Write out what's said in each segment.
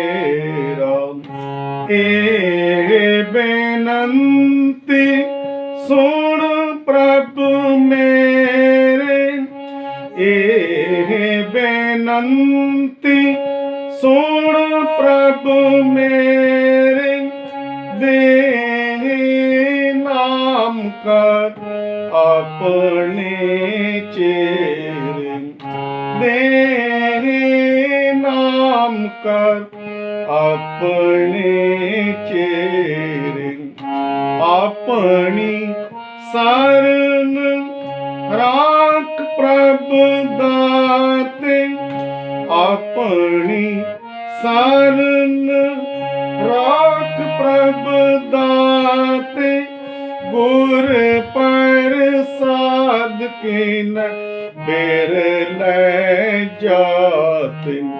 ਮੇਰਾ ਇਹ ਬੇਨੰਤੀ ਸੁਣ ਪ੍ਰਭ ਮੇਰੇ। ਇਹ ਬੇਨੰਤੀ ਸੁਣ ਪ੍ਰਭ ਮੇਰੇ। ਦੇ ਨਾਮ ਕਰ ਆਪਣੇ ਚੇਰੇ। ਦੇ ਨਾਮ ਕਰ ਆਪਣੇ ਚੇਰੇ ਆਪਣੀ ਸਰਨ ਰਾਖ ਪ੍ਰਭ ਦਾਤੇ, ਆਪਣੀ ਸਰਨ ਰਾਖ ਪ੍ਰਭ ਦਾਤੇ, ਗੁਰ ਪ੍ਰਸਾਦ ਕੇ ਨ ਬੇਰ ਲੈ ਜਾਤੇ।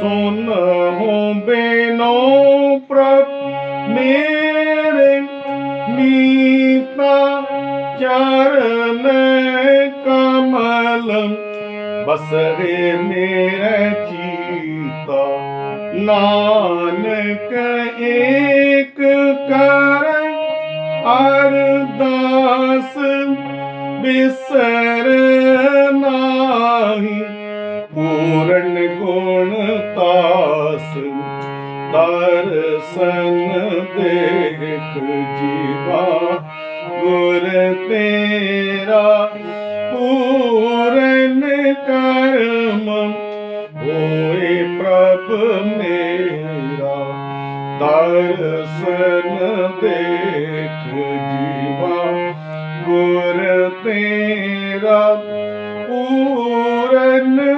ਸੁਨ ਹੋ ਬੇਨੋ ਪ੍ਰਭ, ਮੇਰੇ ਮੀਤਾ ਚਰਨ ਕਮਲ। ਬਸਰੇ ਮੇਰੇ ਚੀਤਾ ਨਾਨਕ ਏਕ ਕਰ, ਅਰਦਾਸ ਬਿਸਰ ਨਾਹੀ। ਪੂਰਨ ਤਾਸ ਦਰਸ਼ਨ ਦੇਖ ਜੀਵਾ ਗੁਰ ਤੇਰਾ ਪੂਰਨ ਕਰਮ ਹੋਏ ਪ੍ਰਭ ਮੇਰਾ ਦਰਸ਼ਨ ਦੇਖ ਜੀਵਾ, ਗੁਰ ਤੇਰਾ ਪੂਰਨ